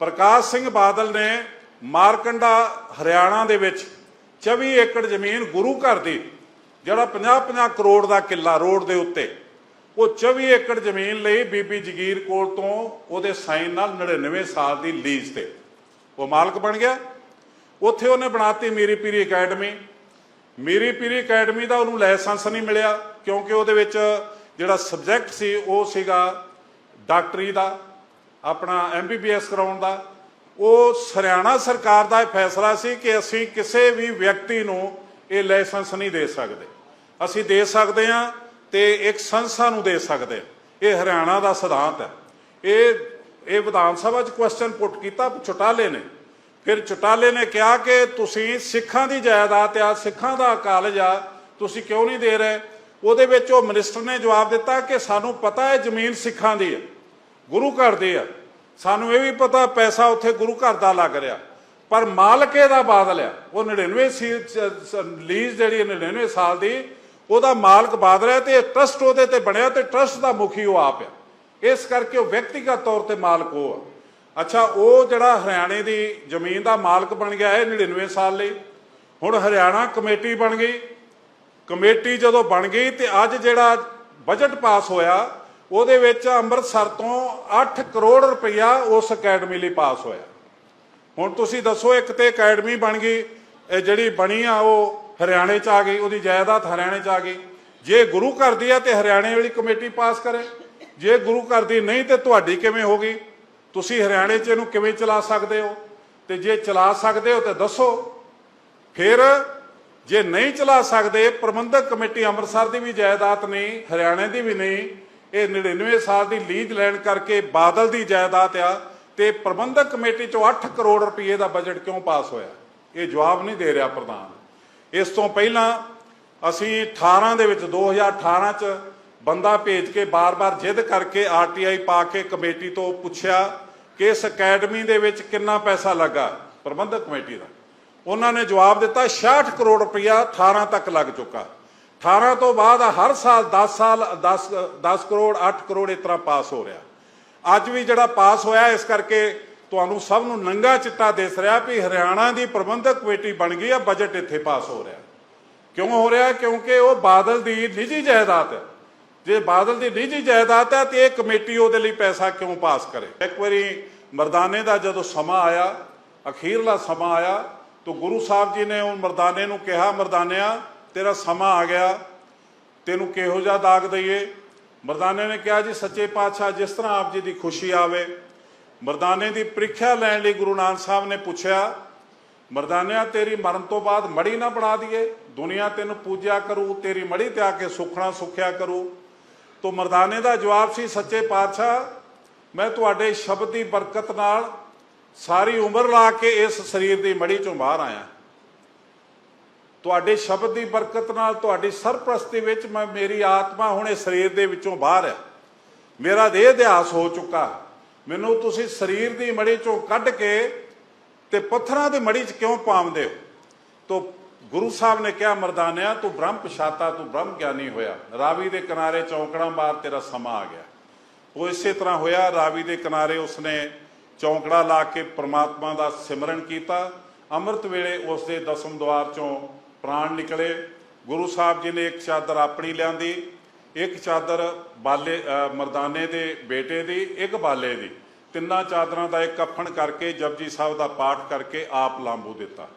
ਪ੍ਰਕਾਸ਼ ਸਿੰਘ ਬਾਦਲ ਨੇ ਮਾਰਕੰਡਾ ਹਰਿਆਣਾ ਦੇ ਵਿੱਚ 24 ਏਕੜ ਜ਼ਮੀਨ ਗੁਰੂ ਘਰ ਦੀ, ਜਿਹੜਾ 50-50 ਕਰੋੜ ਦਾ ਕਿੱਲਾ ਰੋਡ ਦੇ ਉੱਤੇ, ਉਹ 24 ਏਕੜ ਜ਼ਮੀਨ ਲਈ ਬੀਬੀ ਜਗੀਰ ਕੋਲ ਤੋਂ ਉਹਦੇ ਸਾਈਨ ਨਾਲ 99 ਸਾਲ ਦੀ ਲੀਜ਼ ਤੇ। ਉਹ ਮਾਲਕ ਬਣ ਗਿਆ। ਉੱਥੇ ਉਹਨੇ ਬਣਾਤੀ ਮੀਰੀ ਪੀਰੀ ਅਕੈਡਮੀ। ਮੀਰੀ ਪੀਰੀ ਅਕੈਡਮੀ ਦਾ ਉਹਨੂੰ ਲਾਇਸੈਂਸ ਨਹੀਂ ਮਿਲਿਆ, ਕਿਉਂਕਿ ਉਹਦੇ ਵਿੱਚ ਜਿਹੜਾ ਸਬਜੈਕਟ ਸੀ, ਉਹ ਸੀਗਾ ਡਾਕਟਰੀ ਦਾ। ਆਪਣਾ ਐਮਬੀਬੀਐਸ ਕਰਾਉਣ ਦਾ। ਉਹ ਹਰਿਆਣਾ ਸਰਕਾਰ ਦਾ ਇਹ ਫੈਸਲਾ ਸੀ ਕਿ ਅਸੀਂ ਕਿਸੇ ਵੀ ਵਿਅਕਤੀ ਨੂੰ ਇਹ ਲਾਇਸੈਂਸ ਨਹੀਂ ਦੇ ਸਕਦੇ। ਅਸੀਂ ਦੇ ਸਕਦੇ ਹਾਂ ਤੇ ਇੱਕ ਸੰਸਥਾ ਨੂੰ ਦੇ ਸਕਦੇ ਹਾਂ। ਇਹ ਹਰਿਆਣਾ ਦਾ ਸਿਧਾਂਤ ਹੈ। ਇਹ ਇਹ ਵਿਧਾਨ ਸਭਾ 'ਚ ਕੁਐਸਚਨ ਪੁੱਟ ਕੀਤਾ, ਚੁਟਾਲੇ ਨੇ। ਫਿਰ ਚੁਟਾਲੇ ਨੇ ਕਿਹਾ ਕਿ ਤੁਸੀਂ ਸਿੱਖਾਂ ਦੀ ਜਾਇਦਾਦ ਆ, ਸਿੱਖਾਂ ਦਾ ਕਾਲਜ ਆ, ਤੁਸੀਂ ਕਿਉਂ ਨਹੀਂ ਦੇ ਰਹੇ? ਉਹਦੇ ਵਿੱਚ ਉਹ ਮਿਨਿਸਟਰ ਨੇ ਜਵਾਬ ਦਿੱਤਾ ਕਿ ਸਾਨੂੰ ਪਤਾ ਹੈ ਜ਼ਮੀਨ ਸਿੱਖਾਂ ਦੀ ਹੈ। ਗੁਰੂ ਘਰ ਦੇ ਆ। ਸਾਨੂੰ ਇਹ ਵੀ ਪਤਾ ਪੈਸਾ ਉੱਥੇ ਗੁਰੂ ਘਰ ਦਾ ਲੱਗ ਰਿਹਾ। ਪਰ ਮਾਲਕ ਦਾ ਬਾਦਲ ਆ। ਉਹ 99 ਸੀ ਲੀਜ਼ ਜਿਹੜੀ 99 ਸਾਲ ਦੀ, ਉਹਦਾ ਮਾਲਕ ਬਾਦਲ ਹੈ ਤੇ ਟਰਸਟ ਉਹਦੇ ਤੇ ਬਣਿਆ ਤੇ ਟਰਸਟ ਦਾ ਮੁਖੀ ਉਹ ਆਪ ਆ। ਇਸ ਕਰਕੇ ਉਹ ਵਿਅਕਤੀਗਤ ਤੌਰ ਤੇ ਮਾਲਕ ਉਹ ਆ। ਅੱਛਾ, ਉਹ ਜਿਹੜਾ ਹਰਿਆਣੇ ਦੀ ਜ਼ਮੀਨ ਦਾ ਮਾਲਕ ਬਣ ਗਿਆ ਹੈ 99 ਸਾਲ ਲਈ। ਹੁਣ ਹਰਿਆਣਾ ਕਮੇਟੀ ਬਣ ਗਈ। ਕਮੇਟੀ ਜਦੋਂ ਬਣ ਗਈ ਤੇ ਅੱਜ ਜਿਹੜਾ ਬਜਟ ਪਾਸ ਹੋਇਆ ਉਹਦੇ ਵਿੱਚ ਅੰਮ੍ਰਿਤਸਰ ਤੋਂ 8 ਕਰੋੜ ਰੁਪਇਆ ਉਸ ਅਕੈਡਮੀ ਲਈ ਪਾਸ ਹੋਇਆ। ਹੁਣ ਤੁਸੀਂ ਦੱਸੋ, ਇੱਕ ਤੇ ਅਕੈਡਮੀ ਬਣ ਗਈ, ਇਹ ਜਿਹੜੀ ਬਣੀ ਆ, ਉਹ ਹਰਿਆਣੇ ਚ ਆ ਗਈ, ਉਹਦੀ ਜਾਇਦਾਦ ਹਰਿਆਣੇ ਚ ਆ ਗਈ। ਜੇ ਗੁਰੂ ਘਰ ਦੀ ਆ ਤੇ ਹਰਿਆਣੇ ਵਾਲੀ ਕਮੇਟੀ ਪਾਸ ਕਰੇ। ਜੇ ਗੁਰੂ ਘਰ ਦੀ ਨਹੀਂ ਤੇ ਤੁਹਾਡੀ ਕਿਵੇਂ ਹੋ ਗਈ? ਤੁਸੀਂ ਹਰਿਆਣੇ ਚ ਇਹਨੂੰ ਕਿਵੇਂ ਚਲਾ ਸਕਦੇ ਹੋ? ਤੇ ਜੇ ਚਲਾ ਸਕਦੇ ਹੋ ਤੇ ਦੱਸੋ। ਫਿਰ ਜੇ ਨਹੀਂ ਚਲਾ ਸਕਦੇ, ਪ੍ਰਬੰਧਕ ਕਮੇਟੀ ਅੰਮ੍ਰਿਤਸਰ ਦੀ ਵੀ ਜਾਇਦਾਦ ਨਹੀਂ, ਹਰਿਆਣੇ ਦੀ ਵੀ ਨਹੀਂ ਇਹ 99 ਸਾਲ ਦੀ ਲੀਜ਼ ਲੈਣ ਕਰਕੇ ਬਾਦਲ ਦੀ ਜਾਇਦਾਦ ਆ ਤੇ ਪ੍ਰਬੰਧਕ ਕਮੇਟੀ ਚੋਂ 8 ਕਰੋੜ ਰੁਪਏ ਦਾ ਬਜਟ ਕਿਉਂ ਪਾਸ ਹੋਇਆ? ਇਹ ਜਵਾਬ ਨਹੀਂ ਦੇ ਰਿਹਾ ਪ੍ਰਧਾਨ। ਇਸ ਤੋਂ ਪਹਿਲਾਂ ਅਸੀਂ 18 ਦੇ ਵਿੱਚ 2018 ਚ ਬੰਦਾ ਭੇਜ ਕੇ ਬਾਰ-ਬਾਰ ਜਿੱਦ ਕਰਕੇ ਆਰਟੀਆਈ ਪਾ ਕੇ ਕਮੇਟੀ ਤੋਂ ਪੁੱਛਿਆ ਕਿ ਇਸ ਅਕੈਡਮੀ ਦੇ ਵਿੱਚ ਕਿੰਨਾ ਪੈਸਾ ਲੱਗਾ ਪ੍ਰਬੰਧਕ ਕਮੇਟੀ ਦਾ। ਉਹਨਾਂ ਨੇ ਜਵਾਬ ਦਿੱਤਾ 66 ਕਰੋੜ ਰੁਪਇਆ 18 ਤੱਕ ਲੱਗ ਚੁੱਕਾ। 18 ਤੋਂ ਬਾਅਦ ਹਰ ਸਾਲ 10 ਸਾਲ 10 10 ਕਰੋੜ 8 ਕਰੋੜ ਇਸ ਤਰ੍ਹਾਂ ਪਾਸ ਹੋ ਰਿਹਾ। ਅੱਜ ਵੀ ਜਿਹੜਾ ਪਾਸ ਹੋਇਆ, ਇਸ ਕਰਕੇ ਤੁਹਾਨੂੰ ਸਭ ਨੂੰ ਨੰਗਾ ਚਿੱਟਾ ਦਿਸ ਰਿਹਾ ਵੀ ਹਰਿਆਣਾ ਦੀ ਪ੍ਰਬੰਧਕ ਕਮੇਟੀ ਬਣ ਗਈ ਆ, ਬਜਟ ਇੱਥੇ ਪਾਸ ਹੋ ਰਿਹਾ। ਕਿਉਂ ਹੋ ਰਿਹਾ? ਕਿਉਂਕਿ ਉਹ ਬਾਦਲ ਦੀ ਨਿੱਜੀ ਜਾਇਦਾਦ ਹੈ। ਜੇ ਬਾਦਲ ਦੀ ਨਿੱਜੀ ਜਾਇਦਾਦ ਹੈ, ਤੇ ਇਹ ਕਮੇਟੀ ਉਹਦੇ ਲਈ ਪੈਸਾ ਕਿਉਂ ਪਾਸ ਕਰੇ? ਇੱਕ ਵਾਰੀ ਮਰਦਾਨੇ ਦਾ ਜਦੋਂ ਸਮਾਂ ਆਇਆ, ਅਖੀਰਲਾ ਸਮਾਂ ਆਇਆ, ਤਾਂ ਗੁਰੂ ਸਾਹਿਬ ਜੀ ਨੇ ਉਹ ਮਰਦਾਨੇ ਨੂੰ ਕਿਹਾ, ਮਰਦਾਨਿਆ ਤੇਰਾ ਸਮਾਂ ਆ ਗਿਆ, ਤੈਨੂੰ ਕਿਹੋ ਜਿਹਾ ਦਾਗ ਦਈਏ? ਮਰਦਾਨੇ ਨੇ ਕਿਹਾ ਜੀ, ਸੱਚੇ ਪਾਤਸ਼ਾਹ ਜਿਸ ਤਰ੍ਹਾਂ ਆਪ ਜੀ ਦੀ ਖੁਸ਼ੀ ਆਵੇ। ਮਰਦਾਨੇ ਦੀ ਪ੍ਰੀਖਿਆ ਲੈਣ ਲਈ ਗੁਰੂ ਨਾਨਕ ਸਾਹਿਬ ਨੇ ਪੁੱਛਿਆ, ਮਰਦਾਨਿਆ, ਤੇਰੀ ਮਰਨ ਤੋਂ ਬਾਅਦ ਮੜੀ ਨਾ ਬਣਾ ਦਈਏ। ਦੁਨੀਆ ਤੈਨੂੰ ਪੂਜਿਆ ਕਰੂ, ਤੇਰੀ ਮੜੀ ਤੇ ਆ ਕੇ ਸੁਖਣਾ ਸੁਖਿਆ ਕਰੂ। ਤੋ ਮਰਦਾਨੇ ਦਾ ਜਵਾਬ ਸੀ, ਸੱਚੇ ਪਾਤਸ਼ਾਹ, ਮੈਂ ਤੁਹਾਡੇ ਸ਼ਬਦ ਦੀ ਬਰਕਤ ਨਾਲ ਸਾਰੀ ਉਮਰ ਲਾ ਕੇ ਇਸ ਸਰੀਰ ਦੀ ਮੜੀ ਚੋਂ ਬਾਹਰ ਆਇਆ। ਤੁਹਾਡੇ ਸ਼ਬਦ ਦੀ ਬਰਕਤ ਨਾਲ ਤੁਹਾਡੀ ਸਰਪ੍ਰਸਤੀ ਵਿੱਚ ਮੈਂ ਮੇਰੀ ਆਤਮਾ ਹੁਣੇ ਸਰੀਰ ਦੇ ਵਿੱਚੋਂ ਬਾਹਰ ਹੈ। ਮੇਰਾ ਦੇਹ ਇਤਿਹਾਸ ਹੋ ਚੁੱਕਾ ਮੈਨੂੰ ਤੁਸੀਂ ਸਰੀਰ ਦੀ ਮੜੀ ਚੋਂ ਕੱਢ ਕੇ ਤੇ ਪੱਥਰਾਂ ਦੀ ਮੜੀ 'ਚ ਕਿਉਂ ਪਾਉਂਦੇ ਹੋ? ਤੋ ਗੁਰੂ ਸਾਹਿਬ ਨੇ ਕਿਹਾ, ਮਰਦਾਨਿਆ, ਤੂੰ ਬ੍ਰਹਮ ਪਛਾਤਾ, ਤੂੰ ਬ੍ਰਹਮ ਗਿਆਨੀ ਹੋਇਆ। ਰਾਵੀ ਦੇ ਕਿਨਾਰੇ ਚੌਂਕੜਾ ਮਾਰ ਤੇਰਾ ਸਮਾਂ ਆ ਗਿਆ। ਉਹ ਇਸੇ ਤਰ੍ਹਾਂ ਹੋਇਆ, ਰਾਵੀ ਦੇ ਕਿਨਾਰੇ ਉਸਨੇ ਚੌਂਕੜਾ ਲਾ ਕੇ ਪ੍ਰਮਾਤਮਾ ਦਾ ਸਿਮਰਨ ਕੀਤਾ। ਅੰਮ੍ਰਿਤ ਵੇਲੇ ਉਸ ਦੇ ਦਸਮ ਦਵਾਰ ਚੋਂ ਪ੍ਰਾਣ ਨਿਕਲੇ। ਗੁਰੂ ਸਾਹਿਬ ਜੀ ਨੇ ਇੱਕ ਚਾਦਰ ਆਪਣੀ ਲਿਆਂਦੀ, ਇੱਕ ਚਾਦਰ ਬਾਲੇ ਮਰਦਾਨੇ ਦੇ ਬੇਟੇ ਦੀ, ਇੱਕ ਬਾਲੇ ਦੀ। ਤਿੰਨਾਂ ਚਾਦਰਾਂ ਦਾ ਇੱਕ ਕਫਨ ਕਰਕੇ ਜਪਜੀ ਸਾਹਿਬ ਦਾ ਪਾਠ ਕਰਕੇ ਆਪ ਲਾਂਬੂ ਦਿੱਤਾ।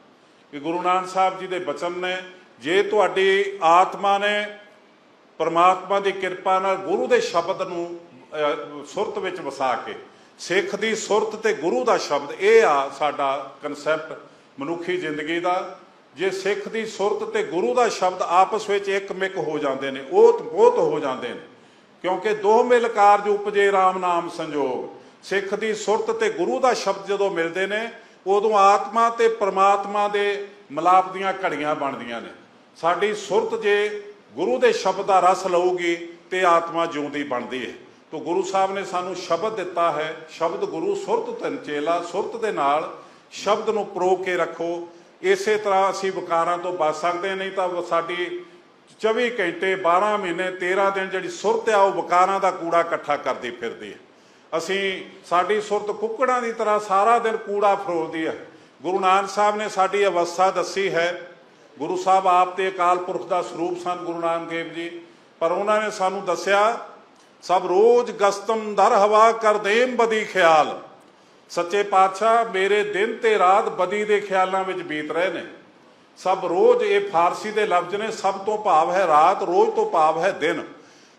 ਕਿ ਗੁਰੂ ਨਾਨਕ ਸਾਹਿਬ ਜੀ ਦੇ ਬਚਨ ਨੇ, ਜੇ ਤੁਹਾਡੀ ਆਤਮਾ ਨੇ ਪਰਮਾਤਮਾ ਦੀ ਕਿਰਪਾ ਨਾਲ ਗੁਰੂ ਦੇ ਸ਼ਬਦ ਨੂੰ ਸੁਰਤ ਵਿੱਚ ਵਸਾ ਕੇ, ਸਿੱਖ ਦੀ ਸੁਰਤ ਤੇ ਗੁਰੂ ਦਾ ਸ਼ਬਦ, ਇਹ ਆ ਸਾਡਾ ਕਨਸੈਪਟ ਮਨੁੱਖੀ ਜ਼ਿੰਦਗੀ ਦਾ। ਜੇ ਸਿੱਖ ਦੀ ਸੁਰਤ ਤੇ ਗੁਰੂ ਦਾ ਸ਼ਬਦ ਆਪਸ ਵਿੱਚ ਇੱਕ ਮਿਕ ਹੋ ਜਾਂਦੇ ਨੇ, ਉਹ ਬਹੁਤ ਹੋ ਜਾਂਦੇ ਨੇ। ਕਿਉਂਕਿ ਦੋ ਮਿਲ ਕਾਰਜ ਉਪਜੇ RAM ਨਾਮ ਸੰਜੋਗ। ਸਿੱਖ ਦੀ ਸੁਰਤ ਤੇ ਗੁਰੂ ਦਾ ਸ਼ਬਦ ਜਦੋਂ ਮਿਲਦੇ ਨੇ, ਉਦੋਂ ਆਤਮਾ ਤੇ ਪਰਮਾਤਮਾ ਦੇ ਮਿਲਾਪ ਦੀਆਂ ਘੜੀਆਂ ਬਣਦੀਆਂ ਨੇ। ਸਾਡੀ ਸੁਰਤ ਜੇ ਗੁਰੂ ਦੇ ਸ਼ਬਦ ਦਾ ਰਸ ਲਊਗੀ ਤੇ ਆਤਮਾ ਜਿਉਂਦੀ ਬਣਦੀ ਹੈ ਤੋ ਗੁਰੂ ਸਾਹਿਬ ਨੇ ਸਾਨੂੰ ਸ਼ਬਦ ਦਿੱਤਾ ਹੈ, ਸ਼ਬਦ ਗੁਰੂ ਸੁਰਤ ਤਨ ਚੇਲਾ ਸੁਰਤ ਦੇ ਨਾਲ ਸ਼ਬਦ ਨੂੰ ਪਰੋ ਕੇ ਰੱਖੋ। ਇਸੇ ਤਰ੍ਹਾਂ ਅਸੀਂ ਵਿਕਾਰਾਂ ਤੋਂ ਬਚ ਸਕਦੇ ਨਹੀਂ ਤਾਂ ਸਾਡੀ 24 ਘੰਟੇ 12 ਮਹੀਨੇ 13 ਦਿਨ ਜਿਹੜੀ ਸੁਰਤ ਆ, ਉਹ ਵਿਕਾਰਾਂ ਦਾ ਕੂੜਾ ਇਕੱਠਾ ਕਰਦੀ ਫਿਰਦੀ ਹੈ। ਅਸੀਂ ਸਾਡੀ ਸੁਰਤ ਕੁੱਕੜਾਂ ਦੀ ਤਰ੍ਹਾਂ ਸਾਰਾ ਦਿਨ ਕੂੜਾ ਫਰੋਲਦੀ ਹੈ। ਗੁਰੂ ਨਾਨਕ ਸਾਹਿਬ ਨੇ ਸਾਡੀ ਅਵਸਥਾ ਦੱਸੀ ਹੈ। ਗੁਰੂ ਸਾਹਿਬ ਆਪ ਤੇ ਅਕਾਲ ਪੁਰਖ ਦਾ ਸਰੂਪ ਸਨ ਗੁਰੂ ਨਾਨਕ ਦੇਵ ਜੀ, ਪਰ ਉਹਨਾਂ ਨੇ ਸਾਨੂੰ ਦੱਸਿਆ, ਸਭ ਰੋਜ਼ ਗਸਤਮ ਦਰ ਹਵਾ ਕਰ ਦੇਮ ਬਦੀ ਖਿਆਲ। ਸੱਚੇ ਪਾਤਸ਼ਾਹ ਮੇਰੇ ਦਿਨ ਤੇ ਰਾਤ ਬਦੀ ਦੇ ਖਿਆਲਾਂ ਵਿੱਚ ਬੀਤ ਰਹੇ ਨੇ। ਸਭ ਰੋਜ਼ ਇਹ ਫਾਰਸੀ ਦੇ ਲਫ਼ਜ਼ ਨੇ, ਸਭ ਤੋਂ ਭਾਵ ਹੈ ਰਾਤ, ਰੋਜ਼ ਤੋਂ ਭਾਵ ਹੈ ਦਿਨ।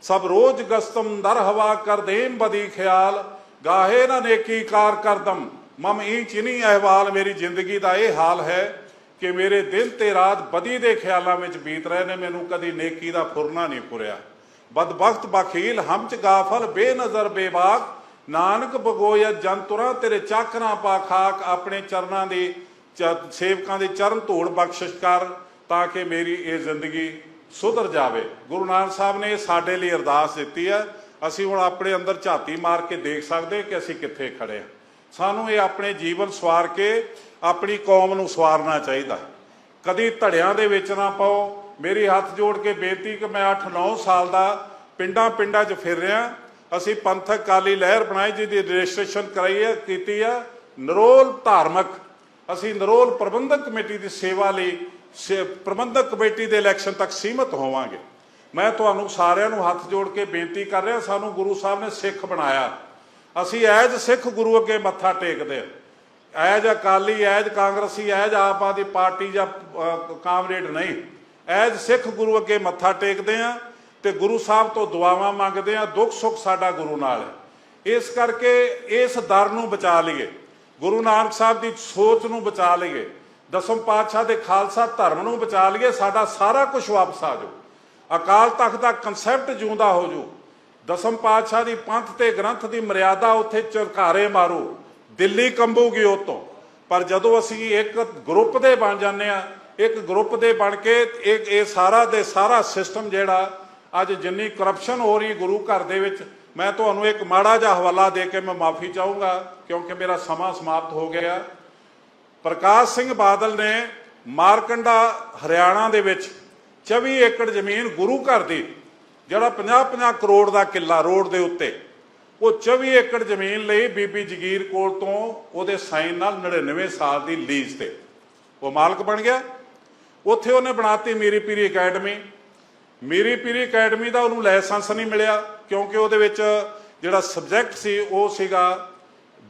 ਸਭ ਰੋਜ਼ ਗਸਤਮ ਦਰ ਹਵਾ ਕਰ ਦੇਮ ਬਦੀ ਖਿਆਲ, ਗਾਹੇ ਨਾ ਨੇਕੀ ਕਾਰ ਕਰਦਮ ਮਮ ਇਹ ਚਿਨੀ ਅਹਿਵਾਲ ਮੇਰੀ ਜ਼ਿੰਦਗੀ ਦਾ ਇਹ ਹਾਲ ਹੈ ਕਿ ਮੇਰੇ ਦਿਨ ਤੇ ਰਾਤ ਬਦੀ ਦੇ ਖਿਆਲਾਂ ਵਿੱਚ ਬੀਤ ਰਹੇ ਨੇ, ਮੈਨੂੰ ਕਦੀ ਨੇਕੀ ਦਾ ਫੁਰਨਾ ਨਹੀਂ ਪੁਰਿਆ। ਬਦਬਖਤ ਬਖੀਲ ਹਮ ਚ ਗਾਫਲ, ਬੇਨਜ਼ਰ ਬੇਬਾਕ ਨਾਨਕ ਬਗੋਇਆ ਜੰਤੁਰਾ ਤੇਰੇ ਚਾਕਰਾਂ ਪਾ ਖਾਕ, ਆਪਣੇ ਚਰਨਾਂ ਦੀ ਚ- ਸੇਵਕਾਂ ਦੇ ਚਰਨ ਧੂੜ ਬਖਸ਼ਿਸ਼ ਕਰ, ਤਾਂ ਕਿ ਮੇਰੀ ਇਹ ਜ਼ਿੰਦਗੀ ਸੁਧਰ ਜਾਵੇ। ਗੁਰੂ ਨਾਨਕ ਸਾਹਿਬ ਨੇ ਸਾਡੇ ਲਈ ਅਰਦਾਸ ਦਿੱਤੀ ਹੈ। ਅਸੀਂ ਹੁਣ ਆਪਣੇ ਅੰਦਰ ਝਾਤੀ ਮਾਰ ਕੇ ਦੇਖ ਸਕਦੇ ਕਿ ਅਸੀਂ ਕਿੱਥੇ ਖੜੇ ਹਾਂ। ਸਾਨੂੰ ਇਹ ਆਪਣੇ ਜੀਵਨ ਸਵਾਰ ਕੇ ਆਪਣੀ ਕੌਮ ਨੂੰ ਸਵਾਰਨਾ ਚਾਹੀਦਾ ਕਦੀ ਧੜਿਆਂ ਦੇ ਵਿੱਚ ਨਾ ਪਾਓ। ਮੇਰੀ ਹੱਥ ਜੋੜ ਕੇ ਬੇਨਤੀ ਕਿ ਮੈਂ 8-9 ਸਾਲ ਦਾ ਪਿੰਡਾਂ ਪਿੰਡਾਂ 'ਚ ਫਿਰ ਰਿਹਾ। ਅਸੀਂ ਪੰਥਕ ਕਾਲੀ ਲਹਿਰ ਬਣਾਈ, ਜਿਹਦੀ ਰਜਿਸਟ੍ਰੇਸ਼ਨ ਕਰਾਈ ਹੈ, ਕੀਤੀ ਆ ਨਰੋਲ ਧਾਰਮਿਕ। ਅਸੀਂ ਨਰੋਲ ਪ੍ਰਬੰਧਕ ਕਮੇਟੀ ਦੀ ਸੇਵਾ ਲਈ ਸੇ- ਪ੍ਰਬੰਧਕ ਕਮੇਟੀ ਦੇ ਇਲੈਕਸ਼ਨ ਤੱਕ ਸੀਮਤ ਹੋਵਾਂਗੇ। ਮੈਂ ਤੁਹਾਨੂੰ ਸਾਰਿਆਂ ਨੂੰ ਹੱਥ ਜੋੜ ਕੇ ਬੇਨਤੀ ਕਰ ਰਿਹਾ, ਸਾਨੂੰ ਗੁਰੂ ਸਾਹਿਬ ਨੇ ਸਿੱਖ ਬਣਾਇਆ। ਅਸੀਂ ਐਜ ਸਿੱਖ ਗੁਰੂ ਅੱਗੇ ਮੱਥਾ ਟੇਕਦੇ ਹਾਂ। ਐਜ ਅਕਾਲੀ, ਐਜ ਕਾਂਗਰਸੀ, ਐਜ ਆਪ ਆਦੀ ਪਾਰਟੀ ਜਾਂ ਕਾਮਰੇਡ ਨਹੀਂ। ਐਜ ਸਿੱਖ ਗੁਰੂ ਅੱਗੇ ਮੱਥਾ ਟੇਕਦੇ ਹਾਂ। ਤੇ ਗੁਰੂ ਸਾਹਿਬ ਤੋਂ ਦੁਆਵਾਂ ਮੰਗਦੇ ਆ ਦੁੱਖ ਸੁੱਖ ਸਾਡਾ ਗੁਰੂ ਨਾਲ ਹੈ। ਇਸ ਕਰਕੇ ਇਸ ਦਰ ਨੂੰ ਬਚਾ ਲਈਏ। ਗੁਰੂ ਨਾਨਕ ਸਾਹਿਬ ਦੀ ਸੋਚ ਨੂੰ ਬਚਾ ਲਈਏ। ਦਸਮ ਪਾਤਸ਼ਾਹ ਦੇ ਖਾਲਸਾ ਧਰਮ ਨੂੰ ਬਚਾ ਲਈਏ, ਸਾਡਾ ਸਾਰਾ ਕੁਝ ਵਾਪਸ ਆ ਜਾਊ। ਅਕਾਲ ਤਖਤ ਦਾ ਕਨਸੈਪਟ ਜਿਉਂਦਾ ਹੋ ਜਾਊ। ਦਸਮ ਪਾਤਸ਼ਾਹ ਦੀ ਪੰਥ ਤੇ ਗ੍ਰੰਥ ਦੀ ਮਰਿਆਦਾ ਉੱਥੇ ਚਰਕਾਰੇ ਮਾਰੂ। ਦਿੱਲੀ ਕੰਬੂਗੀ ਉਹ ਤੋਂ। ਪਰ ਜਦੋਂ ਅਸੀਂ ਇੱਕ ਗਰੁੱਪ ਦੇ ਬਣ ਜਾਂਦੇ ਆ ਇੱਕ ਗਰੁੱਪ ਦੇ ਬਣ ਕੇ ਇਹ ਇਹ ਸਾਰਾ ਦੇ ਸਾਰਾ ਸਿਸਟਮ ਜਿਹੜਾ ਅੱਜ ਜਿੰਨੀ ਕਰਪਸ਼ਨ ਹੋ ਰਹੀ ਗੁਰੂ ਘਰ ਦੇ ਵਿੱਚ, ਮੈਂ ਤੁਹਾਨੂੰ ਇੱਕ ਮਾੜਾ ਜਿਹਾ ਹਵਾਲਾ ਦੇ ਕੇ ਮੈਂ ਮਾਫੀ ਚਾਹੂੰਗਾ, ਕਿਉਂਕਿ ਮੇਰਾ ਸਮਾਂ ਸਮਾਪਤ ਹੋ ਗਿਆ। ਪ੍ਰਕਾਸ਼ ਸਿੰਘ ਬਾਦਲ ਨੇ ਮਾਰਕੰਡਾ ਹਰਿਆਣਾ ਦੇ ਵਿੱਚ 24 ਏਕੜ ਜ਼ਮੀਨ ਗੁਰੂ ਘਰ ਦੀ, ਜਿਹੜਾ 50-50 ਕਰੋੜ ਦਾ ਕਿੱਲਾ ਰੋਡ ਦੇ ਉੱਤੇ, ਉਹ 24 ਏਕੜ ਜ਼ਮੀਨ ਲਈ ਬੀਬੀ ਜਗੀਰ ਕੋਲ ਤੋਂ ਉਹਦੇ ਸਾਈਨ ਨਾਲ 99 ਸਾਲ ਦੀ ਲੀਜ਼ ਤੇ। ਉਹ ਮਾਲਕ ਬਣ ਗਿਆ। ਉੱਥੇ ਉਹਨੇ ਬਣਾਤੀ ਮੀਰੀ ਪੀਰੀ ਅਕੈਡਮੀ। ਮੀਰੀ ਪੀਰੀ ਅਕੈਡਮੀ ਦਾ ਉਹਨੂੰ ਲਾਇਸੈਂਸ ਨਹੀਂ ਮਿਲਿਆ, ਕਿਉਂਕਿ ਉਹਦੇ ਵਿੱਚ ਜਿਹੜਾ ਸਬਜੈਕਟ ਸੀ, ਉਹ ਸੀਗਾ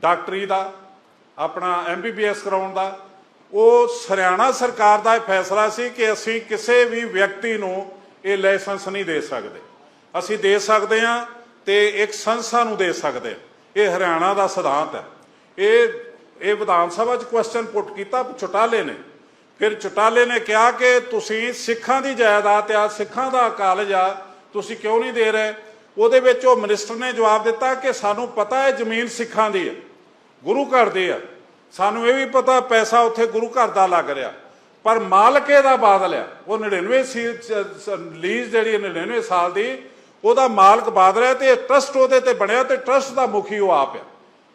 ਡਾਕਟਰੀ ਦਾ, ਆਪਣਾ ਐਮਬੀਬੀਐਸ ਕਰਾਉਣ ਦਾ। ਉਹ ਹਰਿਆਣਾ ਸਰਕਾਰ ਦਾ ਇਹ ਫੈਸਲਾ ਸੀ ਕਿ ਅਸੀਂ ਕਿਸੇ ਵੀ ਵਿਅਕਤੀ ਨੂੰ ਇਹ ਲਾਇਸੈਂਸ ਨਹੀਂ ਦੇ ਸਕਦੇ। ਅਸੀਂ ਦੇ ਸਕਦੇ ਹਾਂ ਤੇ ਇੱਕ ਸੰਸਥਾ ਨੂੰ ਦੇ ਸਕਦੇ ਹਾਂ। ਇਹ ਹਰਿਆਣਾ ਦਾ ਸਿਧਾਂਤ ਹੈ। ਇਹ ਇਹ ਵਿਧਾਨ ਸਭਾ 'ਚ ਕੁਐਸਚਨ ਪੁੱਟ ਕੀਤਾ ਚੁਟਾਲੇ ਨੇ। ਫਿਰ ਚਟਾਲੇ ਨੇ ਕਿਹਾ ਕਿ ਤੁਸੀਂ ਸਿੱਖਾਂ ਦੀ ਜਾਇਦਾਦ ਆ, ਸਿੱਖਾਂ ਦਾ ਕਾਲਜ ਆ, ਤੁਸੀਂ ਕਿਉਂ ਨਹੀਂ ਦੇ ਰਹੇ? ਉਹਦੇ ਵਿੱਚ ਉਹ ਮਿਨਿਸਟਰ ਨੇ ਜਵਾਬ ਦਿੱਤਾ ਕਿ ਸਾਨੂੰ ਪਤਾ ਹੈ ਜ਼ਮੀਨ ਸਿੱਖਾਂ ਦੀ ਹੈ ਗੁਰੂ ਘਰ ਦੀ ਆ। ਸਾਨੂੰ ਇਹ ਵੀ ਪਤਾ ਪੈਸਾ ਉੱਥੇ ਗੁਰੂ ਘਰ ਦਾ ਲੱਗ ਰਿਹਾ। ਪਰ ਮਾਲਕ ਇਹਦਾ ਬਾਦਲ ਆ, ਉਹ 99 ਸੀ ਲੀਜ਼ ਜਿਹੜੀ 99 ਸਾਲ ਦੀ, ਉਹਦਾ ਮਾਲਕ ਬਾਦਲ ਹੈ ਤੇ ਟਰਸਟ ਉਹਦੇ ਤੇ ਬਣਿਆ ਤੇ ਟਰਸਟ ਦਾ ਮੁਖੀ ਉਹ ਆਪ ਆ।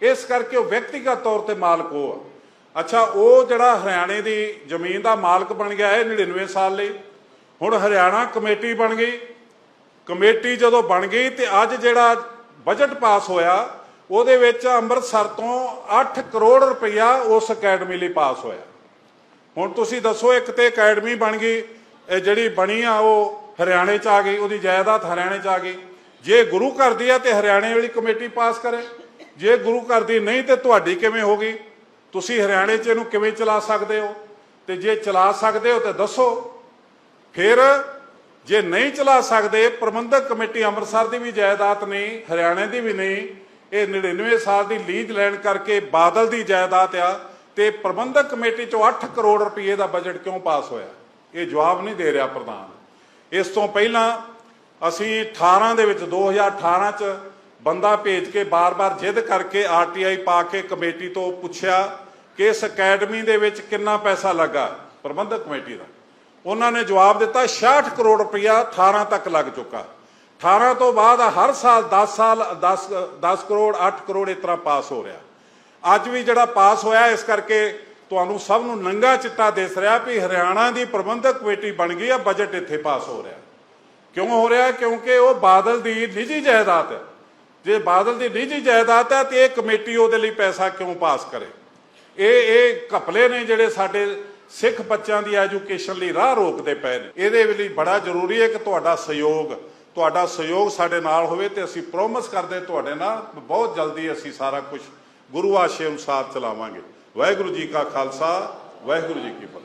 ਇਸ ਕਰਕੇ ਉਹ ਵਿਅਕਤੀਗਤ ਤੌਰ ਤੇ ਮਾਲਕ ਉਹ ਆ। ਅੱਛਾ, ਉਹ ਜਿਹੜਾ ਹਰਿਆਣੇ ਦੀ ਜ਼ਮੀਨ ਦਾ ਮਾਲਕ ਬਣ ਗਿਆ ਹੈ 99 ਸਾਲ ਲਈ। ਹੁਣ ਹਰਿਆਣਾ ਕਮੇਟੀ ਬਣ ਗਈ। ਕਮੇਟੀ ਜਦੋਂ ਬਣ ਗਈ ਤੇ ਅੱਜ ਜਿਹੜਾ ਬਜਟ ਪਾਸ ਹੋਇਆ, ਉਹਦੇ ਵਿੱਚ ਅੰਮ੍ਰਿਤਸਰ ਤੋਂ 8 ਕਰੋੜ ਰੁਪਇਆ ਉਸ ਅਕੈਡਮੀ ਲਈ ਪਾਸ ਹੋਇਆ। ਹੁਣ ਤੁਸੀਂ ਦੱਸੋ, ਇੱਕ ਤੇ ਅਕੈਡਮੀ ਬਣ ਗਈ, ਇਹ ਜਿਹੜੀ ਬਣੀ ਆ, ਉਹ ਹਰਿਆਣੇ ਚ ਆ ਗਈ, ਉਹਦੀ ਜਾਇਦਾਦ ਹਰਿਆਣੇ ਚ ਆ ਗਈ। ਜੇ ਗੁਰੂ ਘਰ ਦੀ ਆ ਤੇ ਹਰਿਆਣੇ ਵਾਲੀ ਕਮੇਟੀ ਪਾਸ ਕਰੇ। ਜੇ ਗੁਰੂ ਘਰ ਦੀ ਨਹੀਂ ਤੇ ਤੁਹਾਡੀ ਕਿਵੇਂ ਹੋ ਗਈ? ਤੁਸੀਂ ਹਰਿਆਣੇ ਚ ਇਹਨੂੰ ਕਿਵੇਂ ਚਲਾ ਸਕਦੇ ਹੋ? ਤੇ ਜੇ ਚਲਾ ਸਕਦੇ ਹੋ ਤਾਂ ਦੱਸੋ। ਫਿਰ ਜੇ ਨਹੀਂ ਚਲਾ ਸਕਦੇ, ਪ੍ਰਬੰਧਕ ਕਮੇਟੀ ਅੰਮ੍ਰਿਤਸਰ ਦੀ ਵੀ ਜਾਇਦਾਦ ਨਹੀਂ, ਹਰਿਆਣੇ ਦੀ ਵੀ ਨਹੀਂ, ਇਹ 99 ਸਾਲ ਦੀ ਲੀਜ਼ ਲੈਣ ਕਰਕੇ ਬਾਦਲ ਦੀ ਜਾਇਦਾਦ ਆ ਤੇ ਪ੍ਰਬੰਧਕ ਕਮੇਟੀ ਚੋਂ 8 ਕਰੋੜ ਰੁਪਏ ਦਾ ਬਜਟ ਕਿਉਂ ਪਾਸ ਹੋਇਆ? ਇਹ ਜਵਾਬ ਨਹੀਂ ਦੇ ਰਿਹਾ ਪ੍ਰਧਾਨ। ਇਸ ਤੋਂ ਪਹਿਲਾਂ ਅਸੀਂ 18 ਦੇ ਵਿੱਚ 2018 ਚ ਬੰਦਾ ਭੇਜ ਕੇ ਬਾਰ-ਬਾਰ ਜਿੱਦ ਕਰਕੇ ਆਰਟੀਆਈ ਪਾ ਕੇ ਕਮੇਟੀ ਤੋਂ ਪੁੱਛਿਆ ਕਿ ਇਸ ਅਕੈਡਮੀ ਦੇ ਵਿੱਚ ਕਿੰਨਾ ਪੈਸਾ ਲੱਗਾ, ਪ੍ਰਬੰਧਕ ਕਮੇਟੀ ਦਾ। ਉਹਨਾਂ ਨੇ ਜਵਾਬ ਦਿੱਤਾ 66 ਕਰੋੜ ਰੁਪਇਆ 18 ਤੱਕ ਲੱਗ ਚੁੱਕਾ। 18 ਤੋਂ ਬਾਅਦ ਹਰ ਸਾਲ 10 ਸਾਲ 10 10 ਕਰੋੜ 8 ਕਰੋੜ ਇਸ ਤਰ੍ਹਾਂ ਪਾਸ ਹੋ ਰਿਹਾ। ਅੱਜ ਵੀ ਜਿਹੜਾ ਪਾਸ ਹੋਇਆ, ਇਸ ਕਰਕੇ ਤੁਹਾਨੂੰ ਸਭ ਨੂੰ ਨੰਗਾ ਚਿੱਟਾ ਦਿਸ ਰਿਹਾ ਵੀ ਹਰਿਆਣਾ ਦੀ ਪ੍ਰਬੰਧਕ ਕਮੇਟੀ ਬਣ ਗਈ ਆ, ਬਜਟ ਇੱਥੇ ਪਾਸ ਹੋ ਰਿਹਾ। ਕਿਉਂ ਹੋ ਰਿਹਾ? ਕਿਉਂਕਿ ਉਹ ਬਾਦਲ ਦੀ ਨਿੱਜੀ ਜਾਇਦਾਦ ਹੈ। ਜੇ ਬਾਦਲ ਦੀ ਨਿੱਜੀ ਜਾਇਦਾਦ ਹੈ ਤੇ ਇਹ ਕਮੇਟੀ ਉਹਦੇ ਲਈ ਪੈਸਾ ਕਿਉਂ ਪਾਸ ਕਰੇ? ਇਹ ਇਹ ਘਪਲੇ ਨੇ ਜਿਹੜੇ ਸਾਡੇ ਸਿੱਖ ਬੱਚਿਆਂ ਦੀ ਐਜੂਕੇਸ਼ਨ ਲਈ ਰਾਹ ਰੋਕਦੇ ਪਏ ਨੇ। ਇਹਦੇ ਲਈ ਬੜਾ ਜ਼ਰੂਰੀ ਹੈ ਕਿ ਤੁਹਾਡਾ ਸਹਿਯੋਗ ਤੁਹਾਡਾ ਸਹਿਯੋਗ ਸਾਡੇ ਨਾਲ ਹੋਵੇ ਤੇ ਅਸੀਂ ਪ੍ਰੋਮਿਸ ਕਰਦੇ ਤੁਹਾਡੇ ਨਾਲ, ਬਹੁਤ ਜਲਦੀ ਅਸੀਂ ਸਾਰਾ ਕੁਝ ਗੁਰੂ ਆਸ਼ੇ ਅਨੁਸਾਰ ਚਲਾਵਾਂਗੇ। ਵਾਹਿਗੁਰੂ ਜੀ ਕਾ ਖਾਲਸਾ, ਵਾਹਿਗੁਰੂ ਜੀ ਕੀ ਫਤਿਹ।